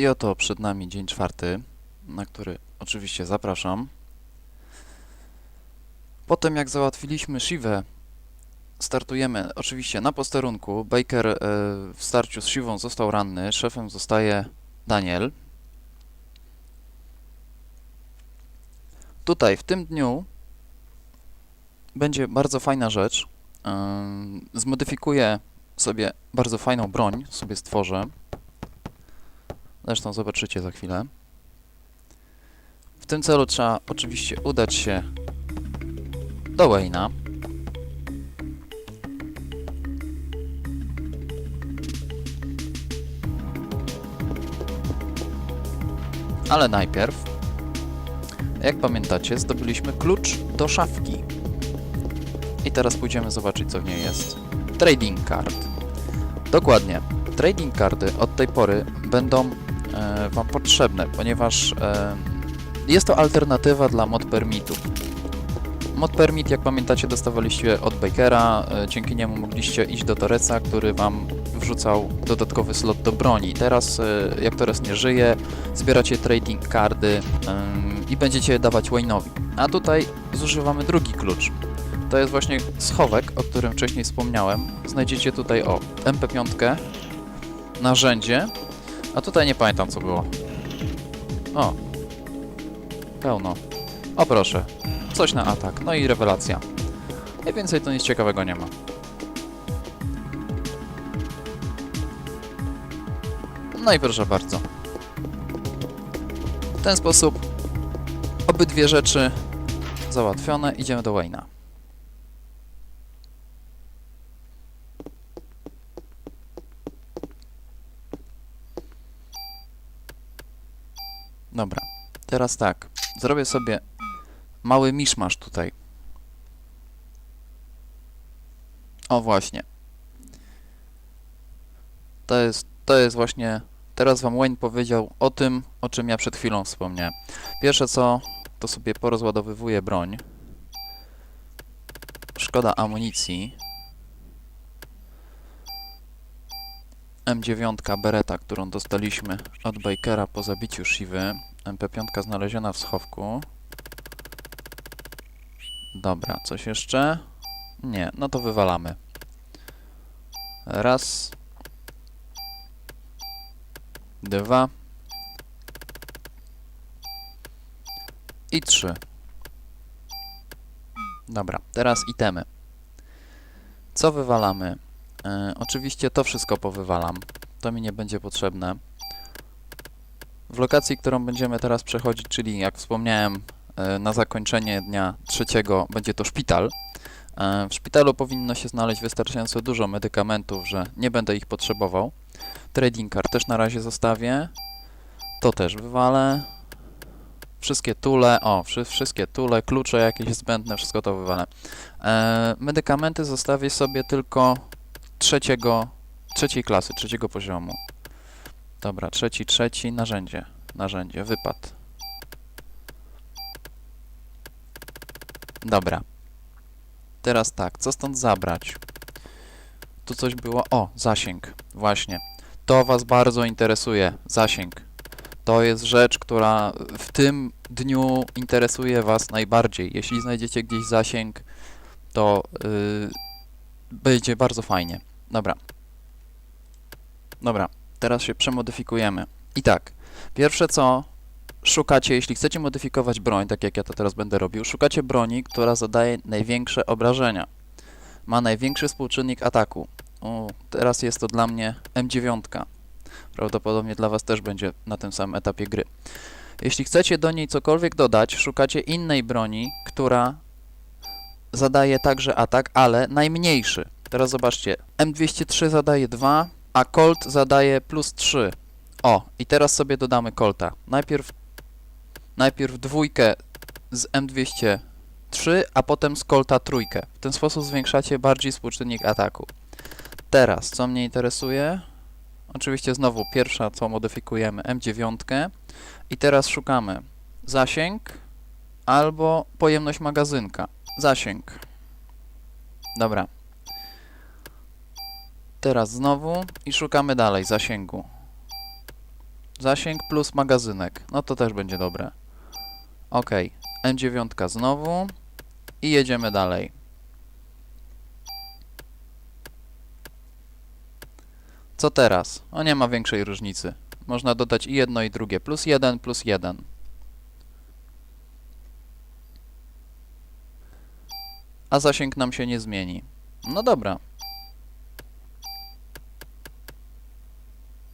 I oto przed nami dzień czwarty, na który oczywiście zapraszam. Potem jak załatwiliśmy Shivę, startujemy oczywiście na posterunku. Baker e, w starciu z Shivą został ranny, szefem zostaje Daniel. Tutaj w tym dniu będzie bardzo fajna rzecz. Ym, Zmodyfikuję sobie bardzo fajną broń, sobie stworzę. Zresztą zobaczycie za chwilę. W tym celu trzeba oczywiście udać się do Wayne'a. Ale najpierw, jak pamiętacie, zdobyliśmy klucz do szafki. I teraz pójdziemy zobaczyć, co w niej jest. Trading card. Dokładnie. Trading cardy od tej pory będą Wam potrzebne, ponieważ e, jest to alternatywa dla mod permitów. Mod permit, jak pamiętacie, dostawaliście od Bakera, e, dzięki niemu mogliście iść do Toreca, który Wam wrzucał dodatkowy slot do broni. Teraz, e, jak Torres nie żyje, zbieracie trading cardy em, i będziecie je dawać Wayne'owi. A tutaj zużywamy drugi klucz. To jest właśnie schowek, o którym wcześniej wspomniałem. Znajdziecie tutaj o MP5, narzędzie, a tutaj nie pamiętam co było. O, pełno. O proszę, coś na atak, no i rewelacja. I więcej to nic ciekawego nie ma. No i proszę bardzo. W ten sposób obydwie rzeczy załatwione, idziemy do Wayne'a. Dobra, teraz tak. Zrobię sobie mały miszmasz tutaj. O właśnie. To jest, to jest właśnie. Teraz wam Wayne powiedział o tym, o czym ja przed chwilą wspomniałem. Pierwsze co, to sobie porozładowywuję broń. Szkoda amunicji. M9 Beretta, którą dostaliśmy od Bakera po zabiciu Shivy. MP5 znaleziona w schowku. Dobra, coś jeszcze? Nie, no to wywalamy. Raz. Dwa. I trzy. Dobra, teraz itemy. Co wywalamy? E, oczywiście to wszystko powywalam. To mi nie będzie potrzebne. W lokacji, którą będziemy teraz przechodzić, czyli jak wspomniałem, e, na zakończenie dnia trzeciego będzie to szpital. E, W szpitalu powinno się znaleźć wystarczająco dużo medykamentów, że nie będę ich potrzebował. Trading card też na razie zostawię. To też wywalę. Wszystkie tule, o, wszy, wszystkie tule, klucze jakieś zbędne, wszystko to wywalę. E, medykamenty zostawię sobie tylko trzeciego, trzeciej klasy, trzeciego poziomu. Dobra, trzeci, trzeci, narzędzie, narzędzie, wypad. Dobra. Teraz tak, co stąd zabrać? Tu coś było, o, zasięg, właśnie. To Was bardzo interesuje, zasięg. To jest rzecz, która w tym dniu interesuje Was najbardziej. Jeśli znajdziecie gdzieś zasięg, to yy, będzie bardzo fajnie. Dobra. Dobra, teraz się przemodyfikujemy. I tak, pierwsze co szukacie, jeśli chcecie modyfikować broń, tak jak ja to teraz będę robił, szukacie broni, która zadaje największe obrażenia. Ma największy współczynnik ataku. O, teraz jest to dla mnie M9. Prawdopodobnie dla Was też będzie na tym samym etapie gry. Jeśli chcecie do niej cokolwiek dodać, szukacie innej broni, która zadaje także atak, ale najmniejszy. Teraz zobaczcie, M203 zadaje 2, a Colt zadaje plus 3. O, i teraz sobie dodamy Colta. Najpierw, najpierw dwójkę z M203, a potem z Colta trójkę. W ten sposób zwiększacie bardziej współczynnik ataku. Teraz, co mnie interesuje? Oczywiście znowu pierwsza, co modyfikujemy, M9. I teraz szukamy zasięg albo pojemność magazynka. Zasięg. Dobra. Teraz znowu i szukamy dalej zasięgu. Zasięg plus magazynek. No to też będzie dobre. Ok. M9 znowu. I jedziemy dalej. Co teraz? O nie ma większej różnicy. Można dodać i jedno i drugie. Plus 1, plus 1. A zasięg nam się nie zmieni. No dobra.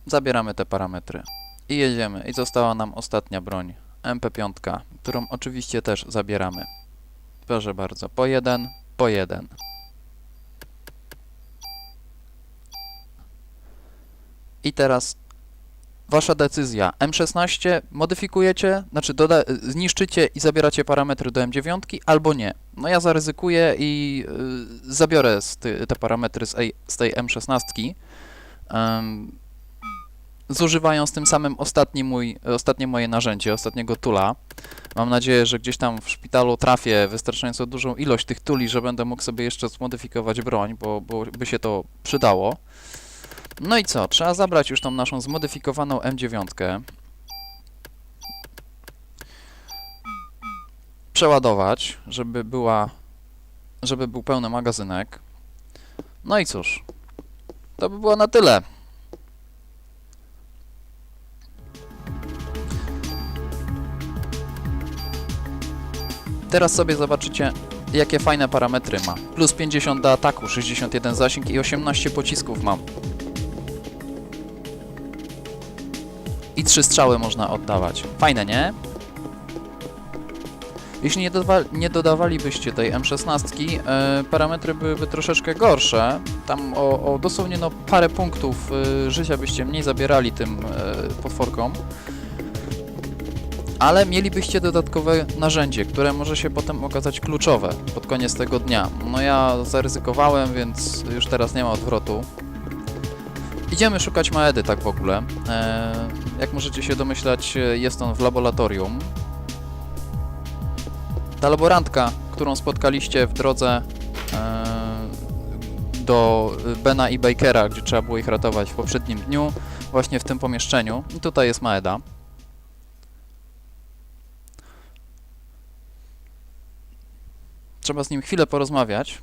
Zabieramy te parametry. I jedziemy. I została nam ostatnia broń. MP5, którą oczywiście też zabieramy. Proszę bardzo. Po jeden, po jeden. I teraz wasza decyzja. M16 modyfikujecie, znaczy doda- zniszczycie i zabieracie parametry do M9, albo nie. No ja zaryzykuję i y, zabiorę te parametry z, z tej M16. Ym, zużywając tym samym ostatni mój, ostatnie moje narzędzie, ostatniego tula. Mam nadzieję, że gdzieś tam w szpitalu trafię wystarczająco dużą ilość tych tuli, że będę mógł sobie jeszcze zmodyfikować broń, bo, bo by się to przydało. No i co? Trzeba zabrać już tą naszą zmodyfikowaną M9. Przeładować, żeby była, żeby był pełny magazynek. No i cóż, to by było na tyle. Teraz sobie zobaczycie, jakie fajne parametry ma. Plus 50 do ataku, 61 zasięg i 18 pocisków mam. I trzy strzały można oddawać. Fajne, nie? Jeśli nie, dodawa nie dodawalibyście tej M16, e, parametry byłyby troszeczkę gorsze. Tam o, o dosłownie no, parę punktów e, życia byście mniej zabierali tym e, potworkom. Ale mielibyście dodatkowe narzędzie, które może się potem okazać kluczowe pod koniec tego dnia. No ja zaryzykowałem, więc już teraz nie ma odwrotu. Idziemy szukać Maedy tak w ogóle. E, jak możecie się domyślać, e, jest on w laboratorium. Ta laborantka, którą spotkaliście w drodze e, do Bena i Bakera, gdzie trzeba było ich ratować w poprzednim dniu, właśnie w tym pomieszczeniu. I tutaj jest Maeda. Trzeba z nim chwilę porozmawiać.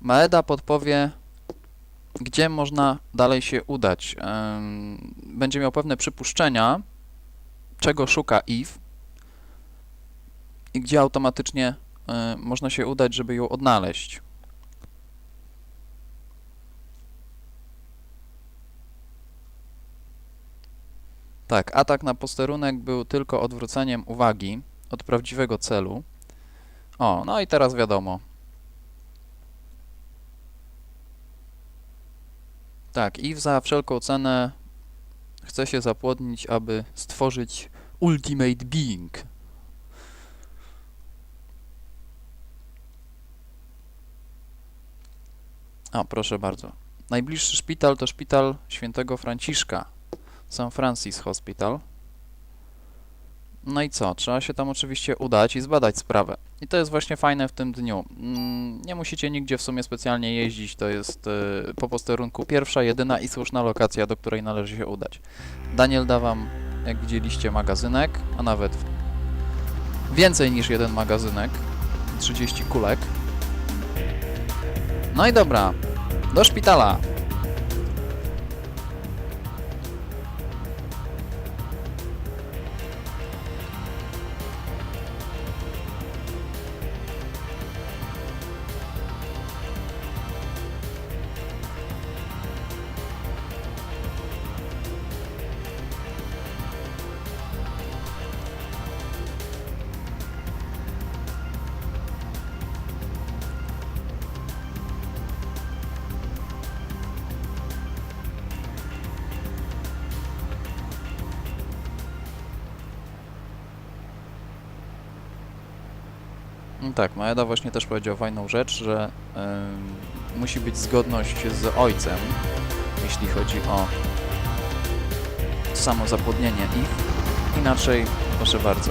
Maeda podpowie, gdzie można dalej się udać. Będzie miał pewne przypuszczenia, czego szuka Eve i gdzie automatycznie y, można się udać, żeby ją odnaleźć. Tak, atak na posterunek był tylko odwróceniem uwagi od prawdziwego celu. O, no i teraz wiadomo. Tak, i za wszelką cenę chce się zapłodnić, aby stworzyć Ultimate Being. O, proszę bardzo. Najbliższy szpital to szpital świętego Franciszka. St. Francis Hospital. No i co? Trzeba się tam oczywiście udać i zbadać sprawę. I to jest właśnie fajne w tym dniu. Mm, Nie musicie nigdzie w sumie specjalnie jeździć, to jest y, po posterunku pierwsza, jedyna i słuszna lokacja, do której należy się udać. Daniel da wam, jak widzieliście, magazynek, a nawet więcej niż jeden magazynek. 30 kulek. No i dobra, do szpitala. No tak, Maeda właśnie też powiedział fajną rzecz, że y, musi być zgodność z ojcem, jeśli chodzi o samo zapłodnienie ich. Inaczej, proszę bardzo.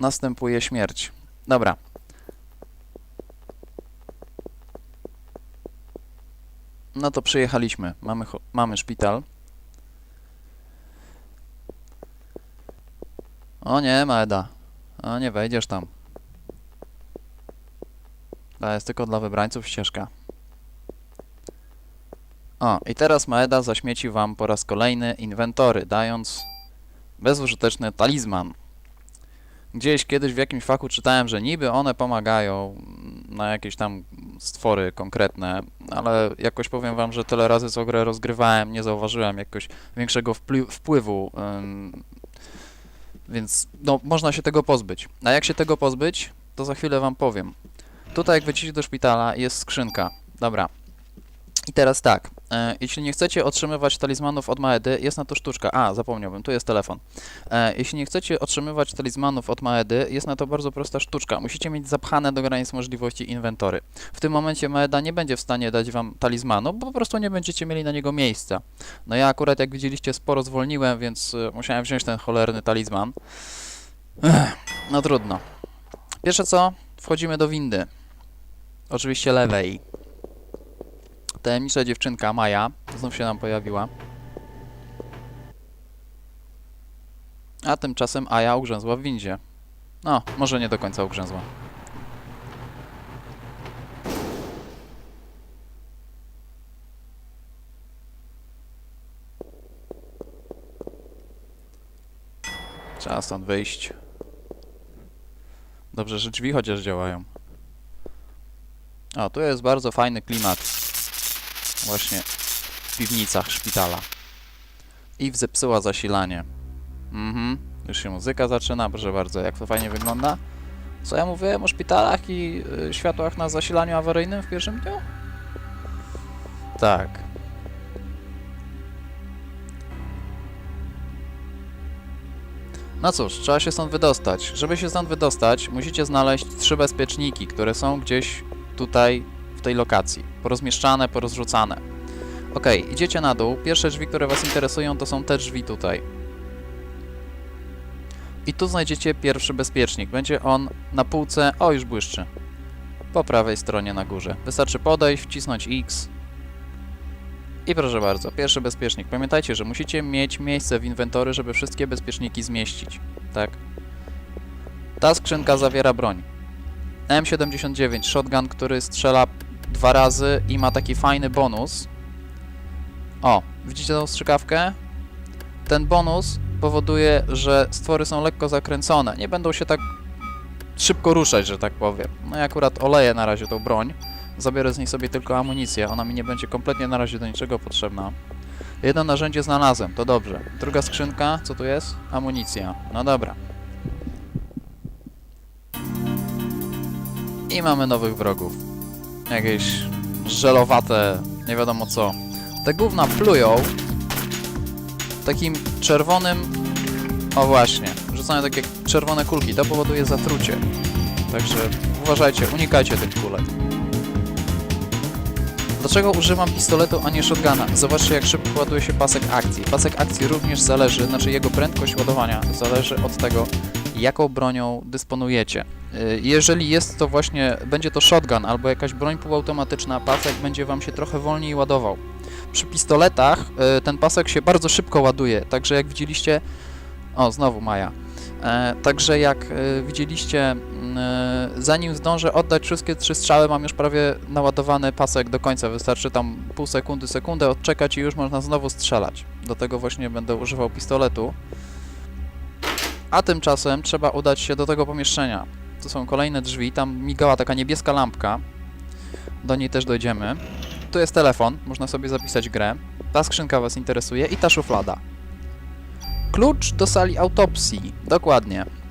Następuje śmierć. Dobra. No to przyjechaliśmy. Mamy, mamy szpital. O nie, Maeda. O nie wejdziesz tam. To jest tylko dla wybrańców ścieżka. O, i teraz Maeda zaśmieci wam po raz kolejny inwentory, dając bezużyteczny talizman. Gdzieś kiedyś w jakimś faku czytałem, że niby one pomagają na jakieś tam stwory konkretne, ale jakoś powiem wam, że tyle razy co grę rozgrywałem, nie zauważyłem jakoś większego wpływu, ym, więc no, można się tego pozbyć. A jak się tego pozbyć, to za chwilę wam powiem. Tutaj jak wejdziecie do szpitala jest skrzynka. Dobra. I teraz tak, e, jeśli nie chcecie otrzymywać talizmanów od Maedy, jest na to sztuczka. A, zapomniałbym, tu jest telefon. E, jeśli nie chcecie otrzymywać talizmanów od Maedy, jest na to bardzo prosta sztuczka. Musicie mieć zapchane do granic możliwości inwentory. W tym momencie Maeda nie będzie w stanie dać wam talizmanu, bo po prostu nie będziecie mieli na niego miejsca. No ja akurat, jak widzieliście, sporo zwolniłem, więc e, musiałem wziąć ten cholerny talizman. Ech, no trudno. Pierwsze co, wchodzimy do windy. Oczywiście lewej. Tajemnicza dziewczynka Maja znów się nam pojawiła. A tymczasem Aja ugrzęzła w windzie. No, może nie do końca ugrzęzła. Trzeba stąd wyjść. Dobrze, że drzwi chociaż działają. O, tu jest bardzo fajny klimat. Właśnie w piwnicach szpitala. I zepsuła zasilanie. Mhm, już się muzyka zaczyna, proszę bardzo, jak to fajnie wygląda. Co ja mówiłem o szpitalach i y, światłach na zasilaniu awaryjnym w pierwszym dniu? Tak. No cóż, trzeba się stąd wydostać. Żeby się stąd wydostać, musicie znaleźć trzy bezpieczniki, które są gdzieś tutaj tej lokacji. Porozmieszczane, porozrzucane. Ok, idziecie na dół. Pierwsze drzwi, które Was interesują, to są te drzwi tutaj. I tu znajdziecie pierwszy bezpiecznik. Będzie on na półce. O, już błyszczy. Po prawej stronie na górze. Wystarczy podejść, wcisnąć X. I proszę bardzo, pierwszy bezpiecznik. Pamiętajcie, że musicie mieć miejsce w inwentory, żeby wszystkie bezpieczniki zmieścić. Tak? Ta skrzynka zawiera broń. M79 shotgun, który strzela dwa razy i ma taki fajny bonus. O, widzicie tą strzykawkę? Ten bonus powoduje, że stwory są lekko zakręcone. Nie będą się tak szybko ruszać, że tak powiem. No i akurat oleję na razie tą broń. Zabiorę z niej sobie tylko amunicję. Ona mi nie będzie kompletnie na razie do niczego potrzebna. Jedno narzędzie znalazłem, to dobrze. Druga skrzynka, co tu jest? Amunicja. No dobra. I mamy nowych wrogów. Jakieś żelowate, nie wiadomo co. Te gówna plują takim czerwonym... O właśnie, rzucają takie czerwone kulki. To powoduje zatrucie. Także uważajcie, unikajcie tych kulek. Dlaczego używam pistoletu, a nie shotguna? Zobaczcie, jak szybko ładuje się pasek akcji. Pasek akcji również zależy, znaczy jego prędkość ładowania zależy od tego, jaką bronią dysponujecie. Y, Jeżeli jest to właśnie, będzie to shotgun albo jakaś broń półautomatyczna, pasek będzie Wam się trochę wolniej ładował. Przy pistoletach y, ten pasek się bardzo szybko ładuje, także jak widzieliście... O, znowu Maja. E, Także jak e, widzieliście, m, e, zanim zdążę oddać wszystkie trzy strzały, mam już prawie naładowany pasek do końca. Wystarczy tam pół sekundy, sekundę odczekać i już można znowu strzelać. Do tego właśnie będę używał pistoletu. A tymczasem trzeba udać się do tego pomieszczenia. To są kolejne drzwi, tam migała taka niebieska lampka. Do niej też dojdziemy. Tu jest telefon, można sobie zapisać grę. Ta skrzynka Was interesuje i ta szuflada. Klucz do sali autopsji. Dokładnie.